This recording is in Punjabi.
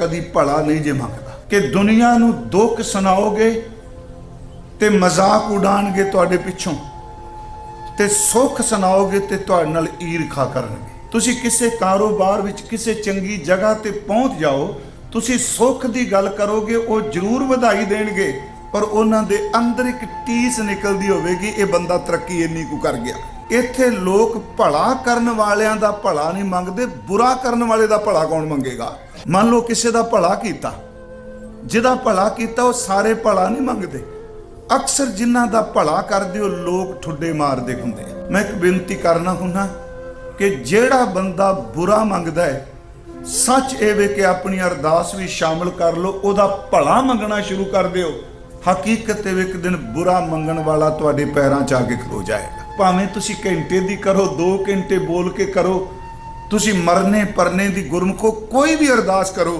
ਕਦੀ ਭਲਾ ਨਹੀਂ ਜੇ ਮੰਗਦਾ। ਕਿ ਦੁਨੀਆ ਨੂੰ ਦੁੱਖ ਸੁਣਾਓਗੇ ਤੇ ਮਜ਼ਾਕ ਉਡਾਣਗੇ ਤੁਹਾਡੇ ਪਿੱਛੋਂ ਤੇ ਸੁੱਖ ਸੁਣਾਓਗੇ ਤੇ ਤੁਹਾਡੇ ਨਾਲ ਈਰਖਾ ਕਰਨਗੇ। ਤੁਸੀਂ ਕਿਸੇ ਕਾਰੋਬਾਰ ਵਿੱਚ ਕਿਸੇ ਚੰਗੀ ਜਗ੍ਹਾ ਤੇ ਪਹੁੰਚ ਜਾਓ, ਤੁਸੀਂ ਸੁੱਖ ਦੀ ਗੱਲ ਕਰੋਗੇ, ਉਹ ਜ਼ਰੂਰ ਵਧਾਈ ਦੇਣਗੇ, ਪਰ ਉਹਨਾਂ ਦੇ ਅੰਦਰ ਇੱਕ ਟੀਸ ਨਿਕਲਦੀ ਹੋਵੇਗੀ, ਇਹ ਬੰਦਾ ਤਰੱਕੀ ਇੰਨੀ ਕੁ ਕਰ ਗਿਆ। ਇੱਥੇ ਲੋਕ ਭਲਾ ਕਰਨ ਵਾਲਿਆਂ ਦਾ ਭਲਾ ਨਹੀਂ ਮੰਗਦੇ, ਬੁਰਾ ਕਰਨ ਵਾਲੇ ਦਾ ਭਲਾ ਕੌਣ ਮੰਗੇਗਾ? ਮੰਨ ਲਓ ਕਿਸੇ ਦਾ ਭਲਾ ਕੀਤਾ, ਜਿਹਦਾ ਭਲਾ ਕੀਤਾ ਉਹ ਸਾਰੇ ਭਲਾ ਨਹੀਂ ਮੰਗਦੇ। ਅਕਸਰ ਜਿਨ੍ਹਾਂ ਦਾ ਭਲਾ ਕਰਦੇ ਉਹ ਲੋਕ ਠੁੱਡੇ ਮਾਰਦੇ ਹੁੰਦੇ ਮੈਂ ਇੱਕ ਬੇਨਤੀ ਕਰਨਾ ਹੁੰਨਾ ਕਿ ਜਿਹੜਾ ਬੰਦਾ ਬੁਰਾ ਮੰਗਦਾ ਹੈ, ਸੱਚ ਇਹ ਵੇ ਕਿ ਆਪਣੀ ਅਰਦਾਸ ਵੀ ਸ਼ਾਮਲ ਕਰ ਲਓ, ਉਹਦਾ ਭਲਾ ਮੰਗਣਾ ਸ਼ੁਰੂ ਕਰ ਦਿਓ। ਹਕੀਕਤ ਇਹ ਇੱਕ ਦਿਨ ਬੁਰਾ ਮੰਗਣ ਵਾਲਾ ਤੁਹਾਡੇ ਪੈਰਾਂ 'ਚ ਆ ਕੇ ਖਲੋ ਜਾਏਗਾ। ਭਾਵੇਂ ਤੁਸੀਂ ਘੰਟੇ ਦੀ ਕਰੋ 2 ਘੰਟੇ ਬੋਲ ਕੇ ਕਰੋ, ਤੁਸੀਂ ਮਰਨੇ ਪਰਨੇ ਦੀ ਗੁਰਮਖੋ ਕੋਈ ਵੀ ਅਰਦਾਸ ਕਰੋ